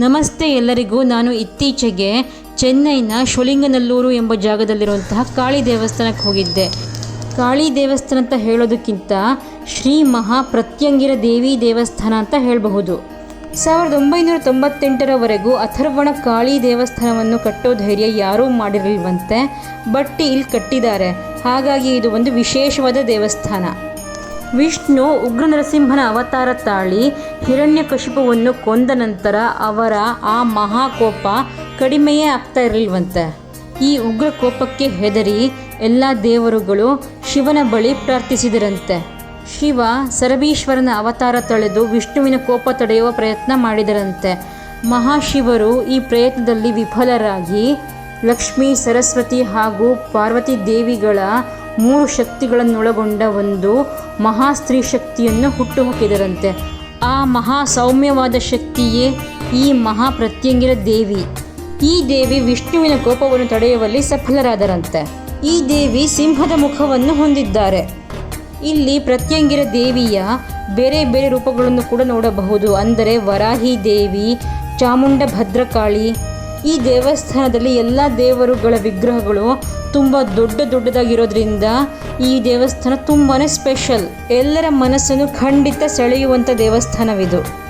ನಮಸ್ತೆ ಎಲ್ಲರಿಗೂ. ನಾನು ಇತ್ತೀಚೆಗೆ ಚೆನ್ನೈನ ಶೋಲಿಂಗನಲ್ಲೂರು ಎಂಬ ಜಾಗದಲ್ಲಿರುವಂತಹ ಕಾಳಿ ದೇವಸ್ಥಾನಕ್ಕೆ ಹೋಗಿದ್ದೆ. ಕಾಳಿ ದೇವಸ್ಥಾನ ಅಂತ ಹೇಳೋದಕ್ಕಿಂತ ಶ್ರೀ ಮಹಾ ಪ್ರತ್ಯಂಗಿರ ದೇವಿ ದೇವಸ್ಥಾನ ಅಂತ ಹೇಳಬಹುದು. ಸಾವಿರದ ಒಂಬೈನೂರ ತೊಂಬತ್ತೆಂಟರವರೆಗೂ ಅಥರ್ವಣ ಕಾಳಿ ದೇವಸ್ಥಾನವನ್ನು ಕಟ್ಟೋ ಧೈರ್ಯ ಯಾರೂ ಮಾಡಿರಲಿಲ್ವಂತೆ ಬಟ್ಟಿ ಇಲ್ಲಿ ಕಟ್ಟಿದ್ದಾರೆ. ಹಾಗಾಗಿ ಇದು ಒಂದು ವಿಶೇಷವಾದ ದೇವಸ್ಥಾನ. ವಿಷ್ಣು ಉಗ್ರ ನರಸಿಂಹನ ಅವತಾರ ತಾಳಿ ಹಿರಣ್ಯಕಶಿಪುವನ್ನು ಕೊಂದ ನಂತರ ಅವರ ಆ ಮಹಾಕೋಪ ಕಡಿಮೆಯೇ ಆಗ್ತಾ ಇರಲಿಲ್ವಂತೆ. ಈ ಉಗ್ರ ಕೋಪಕ್ಕೆ ಹೆದರಿ ಎಲ್ಲ ದೇವರುಗಳು ಶಿವನ ಬಳಿ ಪ್ರಾರ್ಥಿಸಿದರಂತೆ. ಶಿವ ಸರಬೀಶ್ವರನ ಅವತಾರ ತಳೆದು ವಿಷ್ಣುವಿನ ಕೋಪ ತಡೆಯುವ ಪ್ರಯತ್ನ ಮಾಡಿದರಂತೆ. ಮಹಾಶಿವರು ಈ ಪ್ರಯತ್ನದಲ್ಲಿ ವಿಫಲರಾಗಿ ಲಕ್ಷ್ಮಿ, ಸರಸ್ವತಿ ಹಾಗೂ ಪಾರ್ವತಿ ದೇವಿಗಳ ಮೂರು ಶಕ್ತಿಗಳನ್ನೊಳಗೊಂಡ ಒಂದು ಮಹಾ ಸ್ತ್ರೀ ಶಕ್ತಿಯನ್ನು ಹುಟ್ಟುಹಾಕಿದರಂತೆ. ಆ ಮಹಾ ಸೌಮ್ಯವಾದ ಶಕ್ತಿಯೇ ಈ ಮಹಾ ಪ್ರತ್ಯಂಗಿರ ದೇವಿ. ಈ ದೇವಿ ವಿಷ್ಣುವಿನ ಕೋಪವನ್ನು ತಡೆಯುವಲ್ಲಿ ಸಫಲರಾದರಂತೆ. ಈ ದೇವಿ ಸಿಂಹದ ಮುಖವನ್ನು ಹೊಂದಿದ್ದಾರೆ. ಇಲ್ಲಿ ಪ್ರತ್ಯಂಗಿರ ದೇವಿಯ ಬೇರೆ ಬೇರೆ ರೂಪಗಳನ್ನು ಕೂಡ ನೋಡಬಹುದು. ಅಂದರೆ ವರಾಹಿ ದೇವಿ ಚಾಮುಂಡ ಭದ್ರಕಾಳಿ ಈ ದೇವಸ್ಥಾನದಲ್ಲಿ ಎಲ್ಲ ದೇವರುಗಳ ವಿಗ್ರಹಗಳು ತುಂಬ ದೊಡ್ಡ ದೊಡ್ಡದಾಗಿರೋದ್ರಿಂದ ಈ ದೇವಸ್ಥಾನ ತುಂಬಾ ಸ್ಪೆಷಲ್. ಎಲ್ಲರ ಮನಸ್ಸನ್ನು ಖಂಡಿತ ಸೆಳೆಯುವಂಥ ದೇವಸ್ಥಾನವಿದು.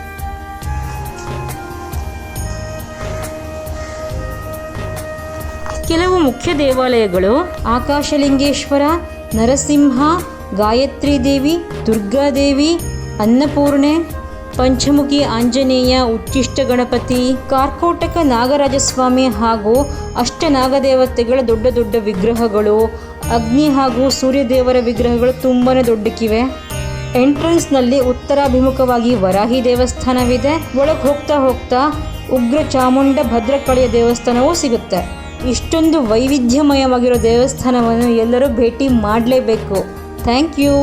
ಕೆಲವು ಮುಖ್ಯ ದೇವಾಲಯಗಳು ಆಕಾಶಲಿಂಗೇಶ್ವರ, ನರಸಿಂಹ, ಗಾಯತ್ರಿ ದೇವಿ, ದುರ್ಗಾದೇವಿ, ಅನ್ನಪೂರ್ಣೆ ಪಂಚಮುಖಿ ಆಂಜನೇಯ ಉಚ್ಚಿಷ್ಟ ಗಣಪತಿ, ಕಾರ್ಕೋಟಕ ನಾಗರಾಜಸ್ವಾಮಿ ಹಾಗೂ ಅಷ್ಟನಾಗದೇವತೆಗಳ ದೊಡ್ಡ ದೊಡ್ಡ ವಿಗ್ರಹಗಳು, ಅಗ್ನಿ ಹಾಗೂ ಸೂರ್ಯದೇವರ ವಿಗ್ರಹಗಳು ತುಂಬಾ ದೊಡ್ಡಕ್ಕಿವೆ. ಎಂಟ್ರೆನ್ಸ್ನಲ್ಲಿ ಉತ್ತರಾಭಿಮುಖವಾಗಿ ವರಾಹಿ ದೇವಸ್ಥಾನವಿದೆ. ಒಳಗೆ ಹೋಗ್ತಾ ಹೋಗ್ತಾ ಉಗ್ರ ಚಾಮುಂಡ ಭದ್ರಕಾಳಿಯ ದೇವಸ್ಥಾನವೂ ಸಿಗುತ್ತೆ. ಇಷ್ಟೊಂದು ವೈವಿಧ್ಯಮಯವಾಗಿರೋ ದೇವಸ್ಥಾನವನ್ನು ಎಲ್ಲರೂ ಭೇಟಿ ಮಾಡಲೇಬೇಕು. Thank you.